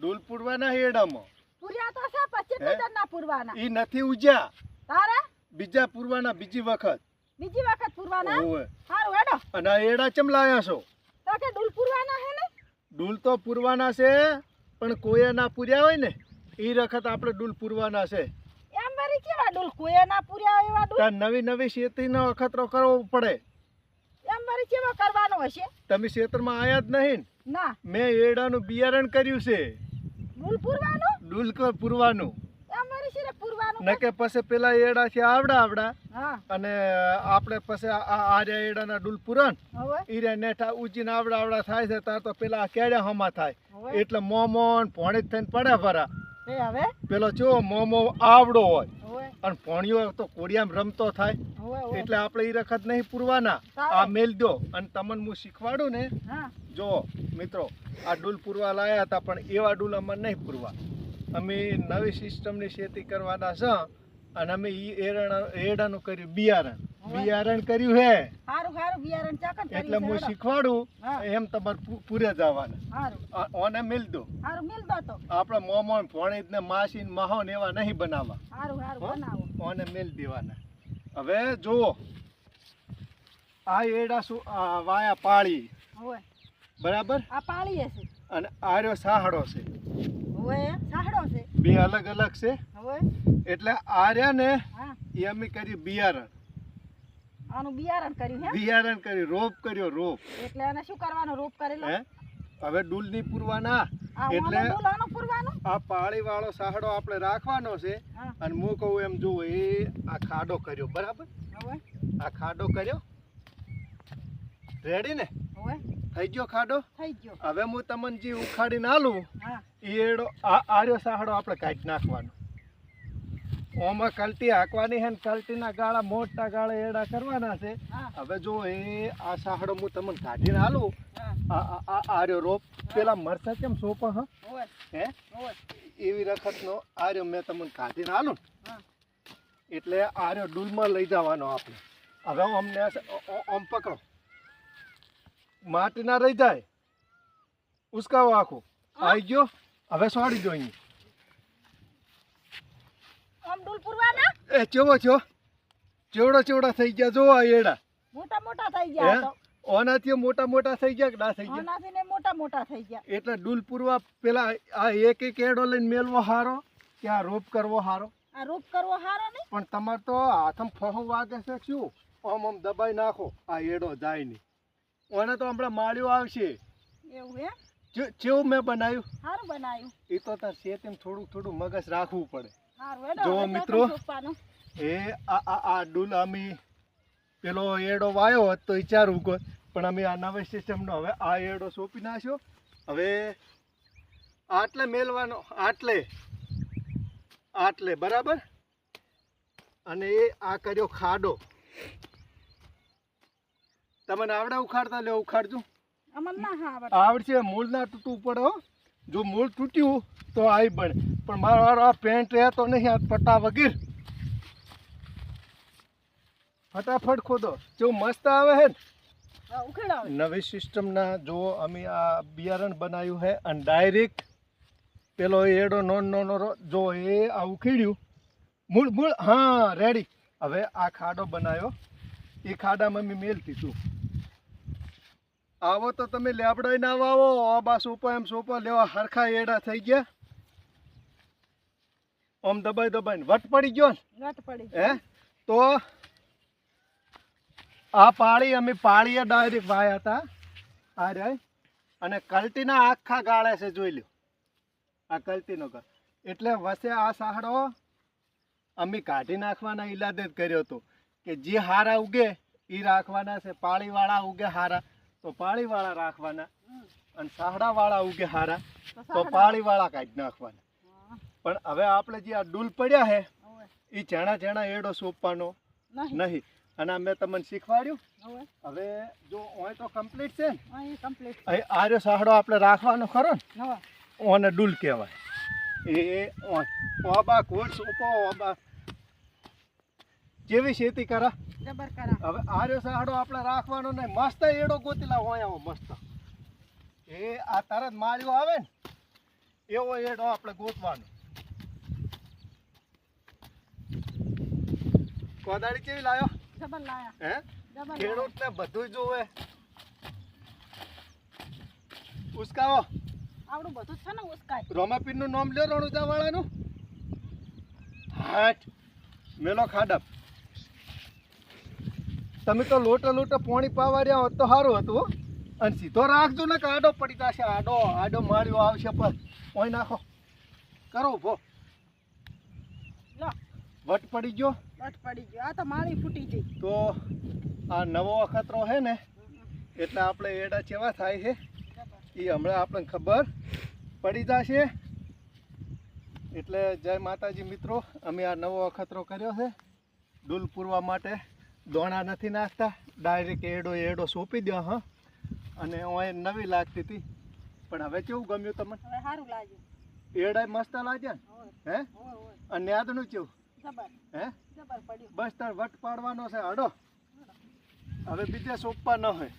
ડૂલ પૂરવાના હેડામાં. પૂર્યા તો છે પછી હે? ના પૂરવાના. ઈ નથી ઉજ્યા. તારે? બીજા પૂરવાના બીજી વખત. બીજી વખત પૂરવાના? હારું હેડો. અને હેડા એડા ચમ લાયા છો? તો કે ડૂલ પૂરવાના હે ને? ડૂલ તો પૂરવાના છે પણ કોઈએ ના પૂર્યા હોય ને એ વખત આપણે ડૂલ પૂરવાના છે. એમ મારી કેવા ડૂલ? કોઈએ ના પૂર્યા એવા ડૂલ? તાર નવી નવી શેતીનો અખતરો કરવો પડે. એમ વરી કેવો કરવાનો હશે? તમે ખેતરમાં આયા જ નહીં ના? મેં એડાનું બિયારણ કર્યું છે. ડૂલ પૂરવાનું? ડૂલ ક- પૂરવાનું. એમ વરી પૂરવાનું ન પછી પેલા એડા છે આવડા આવડા. હા. અને આપણે પછી આ આર્યા એડાના ડૂલ પૂરણ. ઈરે નેઠા ઉજીન આવડા આવડા થાય છે તાર તો પેલા કેડ્યા હમા થાય. એટલે મોમો ભોણી થઈને પડે ભરા. એ હવે? પેલો જો મોમો આવડો હોય. અને પોણીઓ તો કોડિયામાં રમતો થાય. એટલે આપણે એ રખત નહીં પૂરવાના. આ મેલ દો અને તમને હું શીખવાડું ને જો મિત્રો આ ડૂલ પૂરવા લાયા હતા પણ એવા ડૂલ અમારે નહીં પૂરવા. અમે નવી સિસ્ટમની ખેતી કરવાના છે અને અમે એ એરણા એરડાનું કર્યું બિયારણ. બિયારણ કર્યું હે. હારું હારું બિયારણ ચાકર કરી એટલે હું શીખવાડું એમ તમારે પૂરે જવાના. હારું. ઓને મિલ દો. હારું મિલ દો તો. આપણે મોમોન ફોણી ને માસી ને માહો ને એવા નહીં બનાવવા. હારું હારું બનાવો. ઓને મિલ દેવાના. હવે જુઓ. આ એડા આ વાયા પાળી. હોય બરાબર? આ પાળી હશે અને આર્યો સાહડો છે. હોય સાહડો છે. બે અલગ અલગ છે. હોય એટલે આર્યા ને હા. એ અમે કર્યું બિયારણ. આનું બિયારણ કર્યું હે? બિયારણ કર્યું રોપ કર્યો રોપ. એટલે આને શું કરવાનું રોપ કરેલો? હવે ડૂલની પૂરવાના એટલે આ પાળી વાળો સાહડો આપણે રાખવાનો છે અને હું કહું એમ જુઓ એ આ ખાડો કર્યો બરાબર? હવે? આ ખાડો કર્યો. રેડી ને? હવે? થઈ ગયો ખાડો? થઈ ગયો. હવે હું તમને જે ઉખાડીને આલું એડો આ આર્યો સાહડો આપણે કાઢી નાખવાનો. ઓમાં કલટી હાંકવાની છે ને કલટીના ગાળા મોટા ગાળા એડા કરવાના છે. હવે જો એ આ સાહડો હું તમને કાઢીને હાલું. આ આર્યો રોપ પેલા મરચા કેમ સોપા હા? હે? એવી રખતનો આર્યો મેં તમને કાઢીને હાલું એટલે આર્યો ડૂલમાં લઈ જવાનો આપણે. હવે અમને આમ પકડો. માટી ના રહી જાય. ઉસકાવો આખું. આવી ગયો? હવે સોડી દો અહીં ડૂલ પૂરવાના? એ ચેવો છો? ચેવડો ચેવડા થઈ ગયા જો આ એડા. મોટા મોટા થઈ ગયા તો. ઓનાથી મોટા મોટા થઈ ગયા કે ના થઈ ગયા? ઓનાથી ને મોટા મોટા થઈ ગયા. એટલે ડૂલ પૂરવા પેલા આ એક એક એડો લઈને મેલવો હારો કે આ રોપ કરવો હારો? આ રોપ કરવો હારો નહીં? પણ તમારે તો હાથમ ફહો વાગે છે શું? આમ આમ દબાઈ નાખો આ એડો જાય નહીં. ઓને તો હમણાં માળ્યો આવશે. એવું હે ચેવું મેં બનાવ્યું. સારું બનાવ્યું. એ તો તાર શેતીમાં થોડું થોડું મગજ રાખવું પડે. જો મિત્રો. એ આ આ ડૂલ અમે પેલો એડો વાયો હોત તો વિચારવું કોઈ. પણ અમે આ નવી સિસ્ટમનો હવે આ એડો સોંપી નાખ્યો. હવે આટલે મેલવાનો આટલે આટલે બરાબર? અને એ આ કર્યો ખાડો. તમને આવડે ઉખાડતા લે ઉખાડજો. આવડશે મૂળ ના તૂટવું પડે હો. જો મૂળ તૂટ્યું તો આવી બને. પણ મારો આ પેન્ટ રહેતો નહીં આ પટ્ટા વગેરે. ફટાફટ ખોદો. જો મસ્ત આવે હે ને. નવી સિસ્ટમના જો અમે આ બિયારણ બનાવ્યું હે અને ડાયરેક્ટ પેલો એડો નોન નોનો જો એ આ ઉખેડ્યું. મૂળ મૂળ હા રેડી હવે આ ખાડો બનાવ્યો. એ ખાડામાં મેં મેલતી તું. આવો તો તમે લેબડાઈ ના વાવો આ બા સોપા એમ સોપા લેવા હરખા એડા થઈ ગયા. આમ દબાઈ દબાઈને વટ પડી ગયો ને? ઘટ પડી હે? તો આ પાળી અમે પાળીએ ડાયરેક્ટ વાયા હતા. આ રે અને કલ્ટીના આખા ગાળે છે જોઈ લ્યો. આ કલ્ટીનો ગાળ. એટલે વસે આ સાહડો અમે કાઢી નાખવાના ઈલાદે જ કર્યો હતો કે જે હારા ઉગે એ રાખવાના છે. પાળીવાળા ઉગે હારા. તો પાળીવાળા રાખવાના. અને સાહડાવાળા ઉગે હારા. તો. પાળીવાળા કાઢી નાખવાના. પણ હવે આપણે જે આ ડૂલ પડ્યા હે એ ચણા ચણા એડો સોંપવાનો નહીં. અને મેં તમને શીખવાડ્યું. હવે. જો ઓય તો કમ્પ્લીટ છે ને. કમ્પ્લીટ અહીં આર્યો સાહડો આપણે રાખવાનો ખરો ને. ઓને ડૂલ કહેવાય. એ ઓય. ઓબા કોટ સોંપો ઓબા. જેવી ખેતી કરા? જબર કરા. હવે આર્યો સાહડો આપણે રાખવાનો નહીં મસ્ત એડો ગોતીલા હોય આવો મસ્ત. એ આ તરત માર્યો આવે ને એવો એડો આપણે ગોતવાનો. કોદાળી કેવી લાયો? જબર લાયા. હે. ખેડૂતને બધું જોવે. ઉસકાવો. આવડું બધું છે ને ઉસકાય. રોમાપીરનું નામ લ્યો રણુજા વાળાનું હાટ. મેલો ખાડપ. તમે તો લોટા લોટા પોણી પાવા રહ્યા હોત તો સારું હતું અને સીધો રાખજો ને કે આડો પડી જશે. આડો આડો માર્યો આવશે પર પોઈ નાખો. કરો ઊભો. વટ પડી ગયો. વટ પડી ગયો. આ તો માળી ફૂટી ગઈ. તો આ નવો અખતરો છે ને એટલે આપણે એડા ચેવા થાય છે એ હમણાં આપણને ખબર પડી જશે. એટલે જય માતાજી મિત્રો અમે આ નવો અખતરો કર્યો છે. ડૂલ પૂરવા માટે. દોણા નથી નાખતા. ડાયરેક્ટ એડો એડો સોંપી દો હા. અને હું નવી લાગતી હતી. પણ હવે કેવું ગમ્યું તમને? હવે સારું લાગ્યું. એડાય મસ્ત લાગ્યા ને? હે? અને યાદનું કેવું? હે? બસ તાર વટ પાડવાનો છે અડો હવે બીજે સોંપવા ન હોય.